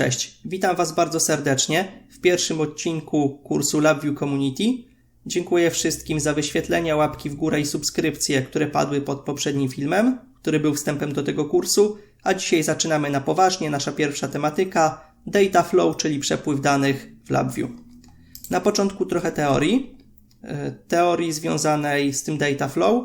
Cześć, witam Was bardzo serdecznie w pierwszym odcinku kursu LabVIEW Community. Dziękuję wszystkim za wyświetlenia, łapki w górę i subskrypcje, które padły pod poprzednim filmem, który był wstępem do tego kursu, a dzisiaj zaczynamy na poważnie. Nasza pierwsza tematyka Data Flow, czyli przepływ danych w LabVIEW. Na początku trochę teorii. E, teorii związanej z tym Data Flow.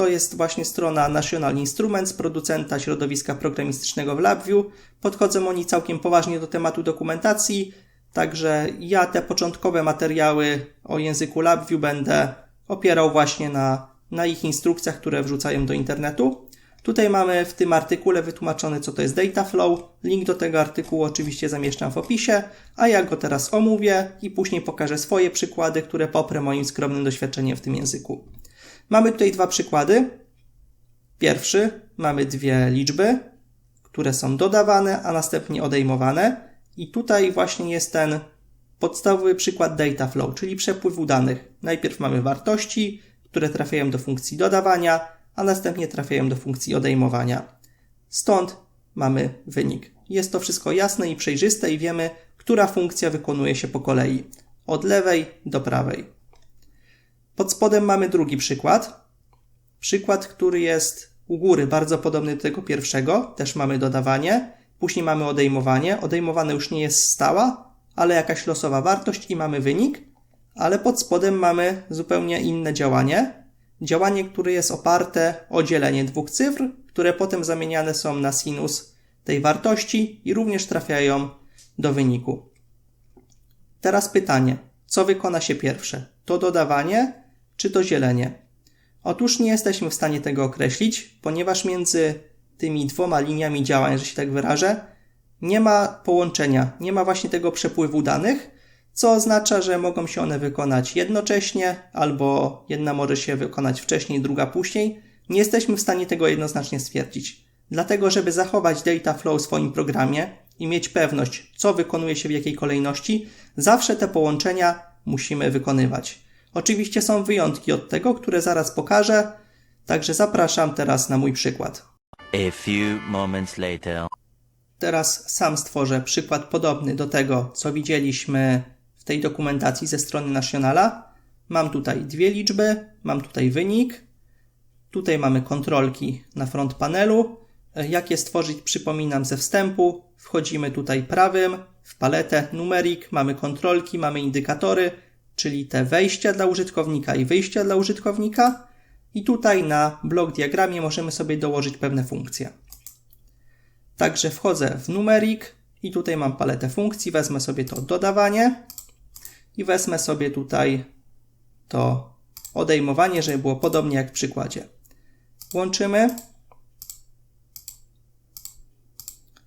To jest właśnie strona National Instruments, producenta środowiska programistycznego w LabVIEW. Podchodzą oni całkiem poważnie do tematu dokumentacji, także ja te początkowe materiały o języku LabVIEW będę opierał właśnie na, na ich instrukcjach, które wrzucają do internetu. Tutaj mamy w tym artykule wytłumaczone, co to jest data flow. Link do tego artykułu oczywiście zamieszczam w opisie, a ja go teraz omówię i później pokażę swoje przykłady, które poprę moim skromnym doświadczeniem w tym języku. Mamy tutaj dwa przykłady. Pierwszy, mamy dwie liczby, które są dodawane, a następnie odejmowane. I tutaj właśnie jest ten podstawowy przykład data flow, czyli przepływu danych. Najpierw mamy wartości, które trafiają do funkcji dodawania, a następnie trafiają do funkcji odejmowania. Stąd mamy wynik. Jest to wszystko jasne i przejrzyste i wiemy, która funkcja wykonuje się po kolei. Od lewej do prawej. Pod spodem mamy drugi przykład. Przykład, który jest u góry bardzo podobny do tego pierwszego. Też mamy dodawanie. Później mamy odejmowanie. Odejmowane już nie jest stała, ale jakaś losowa wartość i mamy wynik. Ale pod spodem mamy zupełnie inne działanie. Działanie, które jest oparte o dzielenie dwóch cyfr, które potem zamieniane są na sinus tej wartości i również trafiają do wyniku. Teraz pytanie, co wykona się pierwsze? To dodawanie czy to zielenie? Otóż nie jesteśmy w stanie tego określić, ponieważ między tymi dwoma liniami działań, że się tak wyrażę, nie ma połączenia, nie ma właśnie tego przepływu danych, co oznacza, że mogą się one wykonać jednocześnie, albo jedna może się wykonać wcześniej, druga później. Nie jesteśmy w stanie tego jednoznacznie stwierdzić. Dlatego, żeby zachować data flow w swoim programie i mieć pewność, co wykonuje się w jakiej kolejności, zawsze te połączenia musimy wykonywać. Oczywiście są wyjątki od tego, które zaraz pokażę, także zapraszam teraz na mój przykład. A few moments later. Teraz sam stworzę przykład podobny do tego, co widzieliśmy w tej dokumentacji ze strony Nationala. Mam tutaj dwie liczby, mam tutaj wynik, tutaj mamy kontrolki na front panelu. Jak je stworzyć, przypominam ze wstępu. Wchodzimy tutaj prawym w paletę numerik, mamy kontrolki, mamy indykatory, czyli te wejścia dla użytkownika i wyjścia dla użytkownika. I tutaj na blok diagramie możemy sobie dołożyć pewne funkcje. Także wchodzę w numerik i tutaj mam paletę funkcji, wezmę sobie to dodawanie i wezmę sobie tutaj to odejmowanie, żeby było podobnie jak w przykładzie. Łączymy.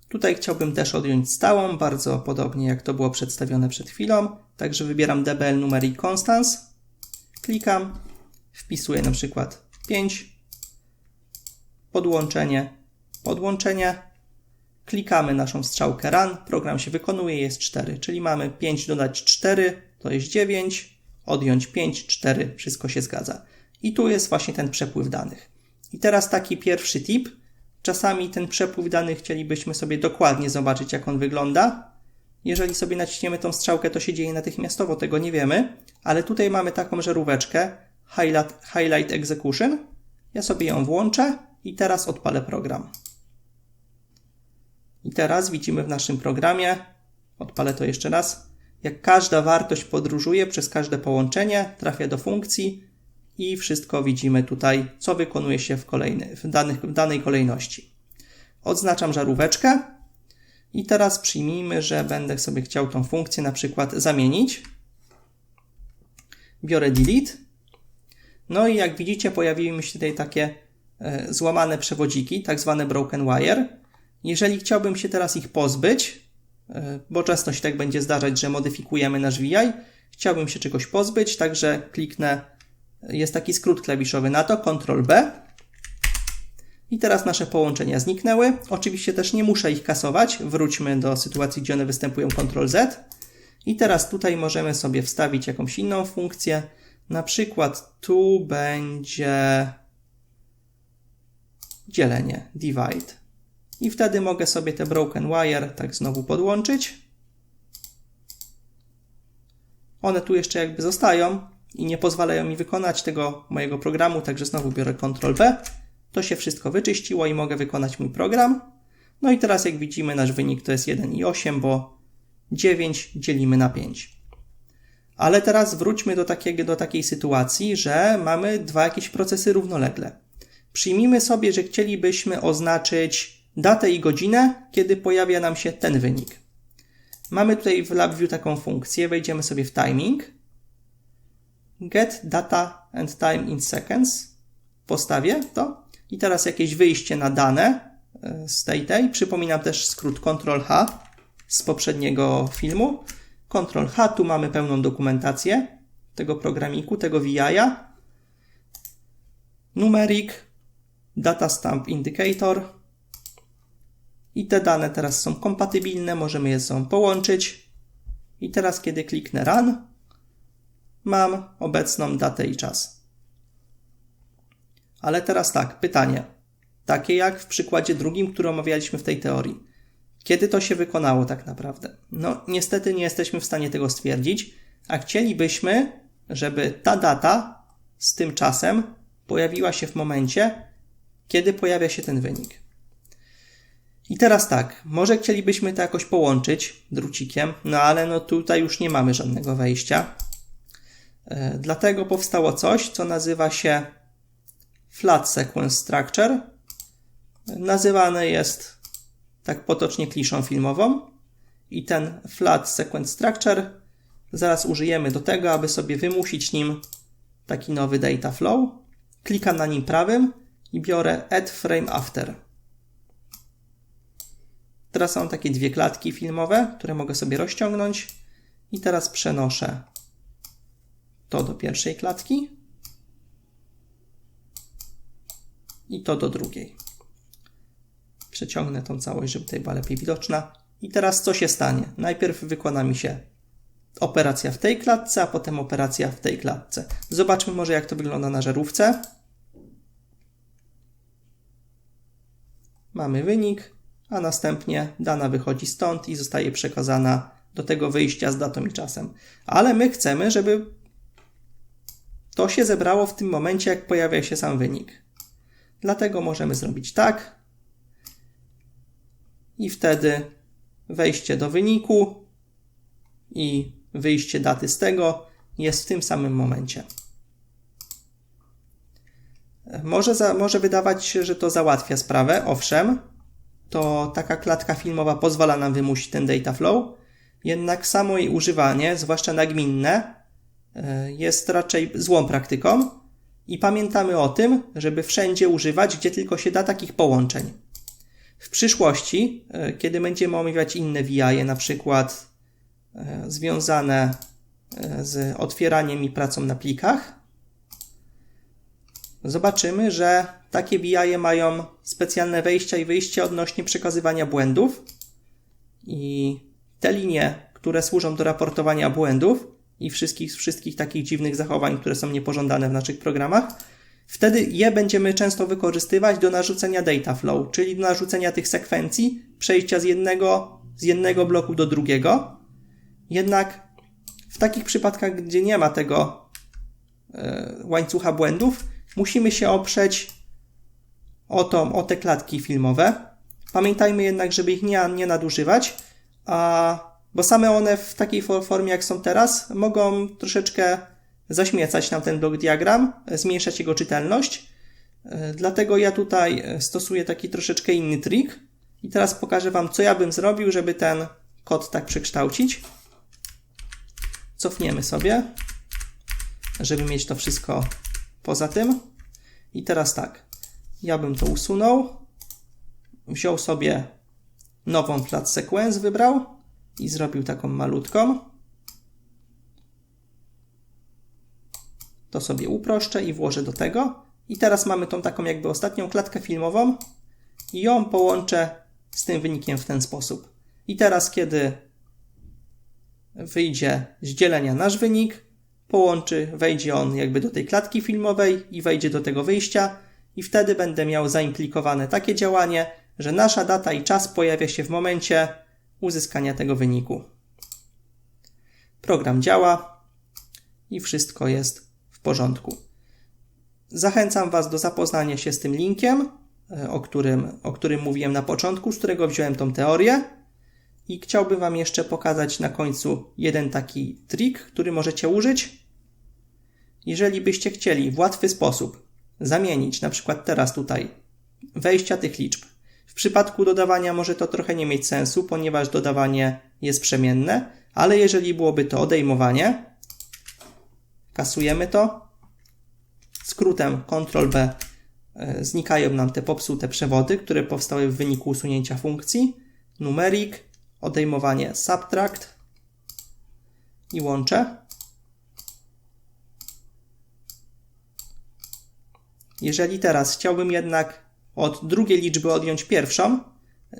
Tutaj chciałbym też odjąć stałą, bardzo podobnie jak to było przedstawione przed chwilą. Także wybieram DBL numeric constance, klikam, wpisuję na przykład 5, podłączenie, podłączenie, klikamy naszą strzałkę run, program się wykonuje, jest 4, czyli mamy 5 dodać 4, to jest 9, odjąć 5, 4, wszystko się zgadza. I tu jest właśnie ten przepływ danych. I teraz taki pierwszy tip. Czasami ten przepływ danych chcielibyśmy sobie dokładnie zobaczyć, jak on wygląda. Jeżeli sobie naciśniemy tą strzałkę, to się dzieje natychmiastowo, tego nie wiemy, ale tutaj mamy taką żaróweczkę Highlight, highlight Execution. Ja sobie ją włączę i teraz odpalę program. I teraz widzimy w naszym programie, odpalę to jeszcze raz, jak każda wartość podróżuje przez każde połączenie, trafia do funkcji i wszystko widzimy tutaj, co wykonuje się w, kolejny, w, danych, w danej kolejności. Odznaczam żaróweczkę i teraz przyjmijmy, że będę sobie chciał tą funkcję na przykład zamienić. Biorę delete. No i jak widzicie, pojawiły mi się tutaj takie e, złamane przewodziki, tak zwane broken wire. Jeżeli chciałbym się teraz ich pozbyć, e, bo często się tak będzie zdarzać, że modyfikujemy nasz VI, chciałbym się czegoś pozbyć, także kliknę, jest taki skrót klawiszowy na to, Ctrl B i teraz nasze połączenia zniknęły. Oczywiście też nie muszę ich kasować. Wróćmy do sytuacji, gdzie one występują Ctrl Z. I teraz tutaj możemy sobie wstawić jakąś inną funkcję. Na przykład tu będzie dzielenie, divide. I wtedy mogę sobie te broken wire tak znowu podłączyć. One tu jeszcze jakby zostają i nie pozwalają mi wykonać tego mojego programu, także znowu biorę Ctrl V. To się wszystko wyczyściło i mogę wykonać mój program. No i teraz jak widzimy nasz wynik to jest 1,8, bo 9 dzielimy na 5. Ale teraz wróćmy do, takiego, do takiej sytuacji, że mamy dwa jakieś procesy równolegle. Przyjmijmy sobie, że chcielibyśmy oznaczyć datę i godzinę, kiedy pojawia nam się ten wynik. Mamy tutaj w LabVIEW taką funkcję, wejdziemy sobie w timing, get data and time in seconds, postawię to i teraz jakieś wyjście na dane e, z tej tej. Przypominam też skrót Ctrl-H z poprzedniego filmu. Ctrl-H, tu mamy pełną dokumentację tego programiku, tego VI-a. Numeric, data stamp indicator. I te dane teraz są kompatybilne, możemy je ze sobą połączyć. I teraz, kiedy kliknę Run, mam obecną datę i czas. Ale teraz tak, pytanie. Takie jak w przykładzie drugim, który omawialiśmy w tej teorii. Kiedy to się wykonało tak naprawdę? No, niestety nie jesteśmy w stanie tego stwierdzić, a chcielibyśmy, żeby ta data z tym czasem pojawiła się w momencie, kiedy pojawia się ten wynik. I teraz tak, może chcielibyśmy to jakoś połączyć drucikiem, no ale no tutaj już nie mamy żadnego wejścia. E, dlatego powstało coś, co nazywa się Flat Sequence Structure. Nazywane jest tak potocznie kliszą filmową. I ten Flat Sequence Structure zaraz użyjemy do tego, aby sobie wymusić nim taki nowy data flow. Klikam na nim prawym i biorę Add Frame After. Teraz mam takie dwie klatki filmowe, które mogę sobie rozciągnąć. I teraz przenoszę to do pierwszej klatki i to do drugiej. Przeciągnę tą całość, żeby tutaj była lepiej widoczna. I teraz co się stanie? Najpierw wykona mi się operacja w tej klatce, a potem operacja w tej klatce. Zobaczmy może jak to wygląda na żarówce. Mamy wynik, a następnie dana wychodzi stąd i zostaje przekazana do tego wyjścia z datą i czasem. Ale my chcemy, żeby to się zebrało w tym momencie, jak pojawia się sam wynik. Dlatego możemy zrobić tak. I wtedy wejście do wyniku i wyjście daty z tego jest w tym samym momencie. Może, za, może wydawać się, że to załatwia sprawę, owszem, to taka klatka filmowa pozwala nam wymusić ten data flow, jednak samo jej używanie, zwłaszcza nagminne, e, jest raczej złą praktyką i pamiętamy o tym, żeby wszędzie używać, gdzie tylko się da takich połączeń. W przyszłości, e, kiedy będziemy omawiać inne VI, na przykład e, związane z otwieraniem i pracą na plikach, zobaczymy, że takie BI mają specjalne wejścia i wyjścia odnośnie przekazywania błędów. I te linie, które służą do raportowania błędów i wszystkich, wszystkich takich dziwnych zachowań, które są niepożądane w naszych programach, wtedy je będziemy często wykorzystywać do narzucenia data flow, czyli do narzucenia tych sekwencji, przejścia z jednego, z jednego bloku do drugiego. Jednak w takich przypadkach, gdzie nie ma tego e, łańcucha błędów, musimy się oprzeć o, to, o te klatki filmowe. Pamiętajmy jednak, żeby ich nie, nie nadużywać, a, bo same one w takiej formie, jak są teraz, mogą troszeczkę zaśmiecać nam ten blok diagram, zmniejszać jego czytelność. E, dlatego ja tutaj stosuję taki troszeczkę inny trik i teraz pokażę Wam, co ja bym zrobił, żeby ten kod tak przekształcić. Cofniemy sobie, żeby mieć to wszystko poza tym. I teraz tak, ja bym to usunął, wziął sobie nową flat sequence, wybrał i zrobił taką malutką. To sobie uproszczę i włożę do tego. I teraz mamy tą taką jakby ostatnią klatkę filmową i ją połączę z tym wynikiem w ten sposób. I teraz, kiedy wyjdzie z dzielenia nasz wynik, połączy, wejdzie on jakby do tej klatki filmowej i wejdzie do tego wyjścia i wtedy będę miał zaimplikowane takie działanie, że nasza data i czas pojawia się w momencie uzyskania tego wyniku. Program działa i wszystko jest w porządku. Zachęcam Was do zapoznania się z tym linkiem, e, o którym, o którym mówiłem na początku, z którego wziąłem tą teorię. I chciałbym Wam jeszcze pokazać na końcu jeden taki trik, który możecie użyć. Jeżeli byście chcieli w łatwy sposób zamienić, na przykład teraz tutaj, wejścia tych liczb. W przypadku dodawania może to trochę nie mieć sensu, ponieważ dodawanie jest przemienne, ale jeżeli byłoby to odejmowanie, kasujemy to, skrótem Ctrl B e, znikają nam te popsute przewody, które powstały w wyniku usunięcia funkcji, numerik, odejmowanie subtract i łączę. Jeżeli teraz chciałbym jednak od drugiej liczby odjąć pierwszą,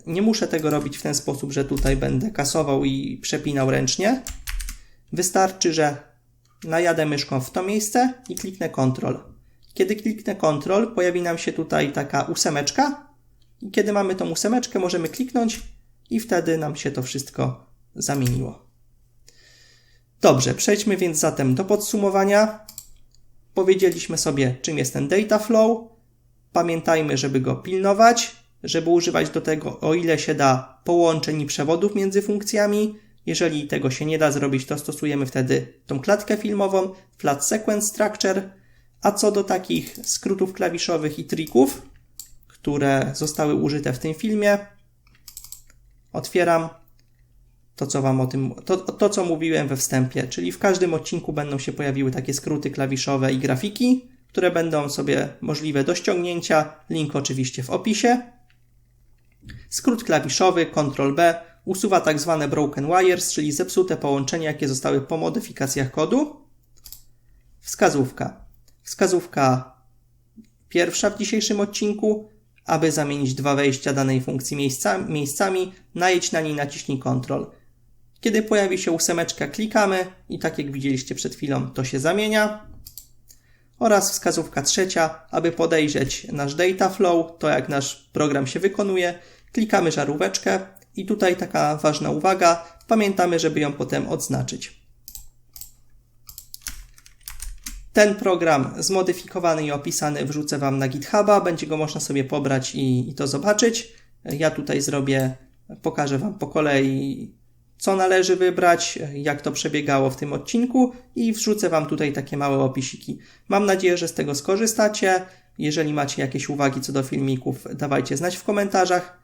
nie muszę tego robić w ten sposób, że tutaj będę kasował i przepinał ręcznie. Wystarczy, że najadę myszką w to miejsce i kliknę Ctrl. Kiedy kliknę Ctrl, pojawi nam się tutaj taka ósemeczka i kiedy mamy tą ósemeczkę, możemy kliknąć i wtedy nam się to wszystko zamieniło. Dobrze, przejdźmy więc zatem do podsumowania. Powiedzieliśmy sobie, czym jest ten data flow. Pamiętajmy, żeby go pilnować, żeby używać do tego, o ile się da, połączeń i przewodów między funkcjami. Jeżeli tego się nie da zrobić, to stosujemy wtedy tą klatkę filmową, flat sequence structure. A co do takich skrótów klawiszowych i trików, które zostały użyte w tym filmie, otwieram to, co wam o tym, to, to, co mówiłem we wstępie, czyli w każdym odcinku będą się pojawiły takie skróty klawiszowe i grafiki, które będą sobie możliwe do ściągnięcia. Link oczywiście w opisie. Skrót klawiszowy Ctrl B usuwa tak zwane broken wires, czyli zepsute połączenia, jakie zostały po modyfikacjach kodu. Wskazówka. Wskazówka pierwsza w dzisiejszym odcinku. Aby zamienić dwa wejścia danej funkcji miejscami, miejscami najedź na niej naciśnij Ctrl. Kiedy pojawi się ósemeczka, klikamy i tak jak widzieliście przed chwilą, to się zamienia. Oraz wskazówka trzecia, aby podejrzeć nasz data flow, to jak nasz program się wykonuje, klikamy żaróweczkę i tutaj taka ważna uwaga, pamiętamy, żeby ją potem odznaczyć. Ten program zmodyfikowany i opisany wrzucę Wam na GitHuba, będzie go można sobie pobrać i, i to zobaczyć. Ja tutaj zrobię, pokażę Wam po kolei co należy wybrać, jak to przebiegało w tym odcinku i wrzucę Wam tutaj takie małe opisiki. Mam nadzieję, że z tego skorzystacie. Jeżeli macie jakieś uwagi co do filmików, dawajcie znać w komentarzach.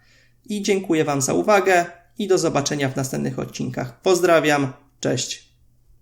I dziękuję Wam za uwagę i do zobaczenia w następnych odcinkach. Pozdrawiam, cześć.